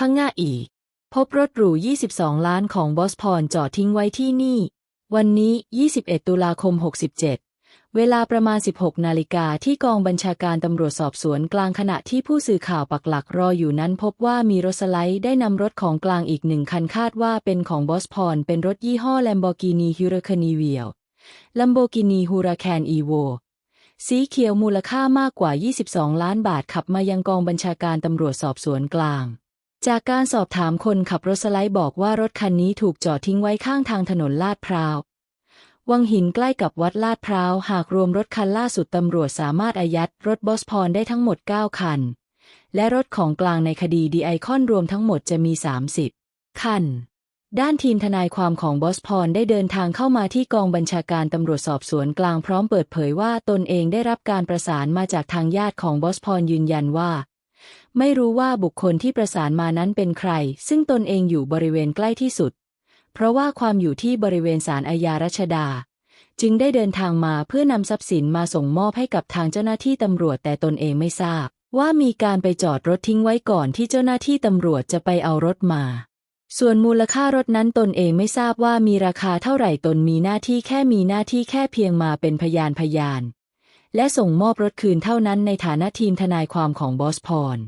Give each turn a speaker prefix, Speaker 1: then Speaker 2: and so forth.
Speaker 1: พังงาอีก พบรถหรู 22 ล้านของบอสพรจอดทิ้งไว้ที่นี่ วันนี้ 21 ตุลาคม 67 เวลาประมาณ 16 นาฬิกาที่กองบัญชาการตำรวจสอบสวนกลางขณะที่ผู้สื่อข่าวปักหลักรออยู่นั้นพบว่ามีรถสไลด์ได้นำรถของกลางอีกหนึ่งคันคาดว่าเป็นของบอสพรเป็นรถยี่ห้อ Lamborghini Huracan Evo Lamborghini Huracan Evo สีเขียวมูลค่ามากกว่า 22 ล้านบาทขับมายังกองบัญชาการตำรวจสอบสวนกลาง จากการสอบถามคนขับรถสไลด์บอกว่ารถคันนี้ถูกจอดทิ้งไว้ข้างทางถนนลาดพร้าว วังหินใกล้กับวัดลาดพร้าว หากรวมรถคันล่าสุดตำรวจสามารถอายัดรถบอสพรได้ทั้งหมด 9 คัน และรถของกลางในคดีดีไอคอนรวมทั้งหมดจะมี 30 คัน ด้านทีมทนายความของบอสพรได้เดินทางเข้ามาที่กองบัญชาการตำรวจสอบสวนกลางพร้อมเปิดเผยว่าตนเองได้รับการประสานมาจากทางญาติของบอสพรยืนยันว่า ไม่รู้ว่าบุคคลที่ประสานมานั้นเป็นใคร ซึ่งตนเองอยู่บริเวณใกล้ที่สุด เพราะว่าความอยู่ที่บริเวณศาลอาญารัชดา จึงได้เดินทางมาเพื่อนำทรัพย์สินมาส่งมอบให้กับทางเจ้าหน้าที่ตำรวจแต่ตนเองไม่ทราบ ว่ามีการไปจอดรถทิ้งไว้ก่อนที่เจ้าหน้าที่ตำรวจจะไปเอารถมา ส่วนมูลค่ารถนั้นตนเองไม่ทราบว่ามีราคาเท่าไหร่ตนมีหน้าที่แค่มีหน้าที่แค่เพียงมาเป็นพยานพยาน และส่งมอบรถคืนเท่านั้นในฐานะทีมทนายความของบอสพร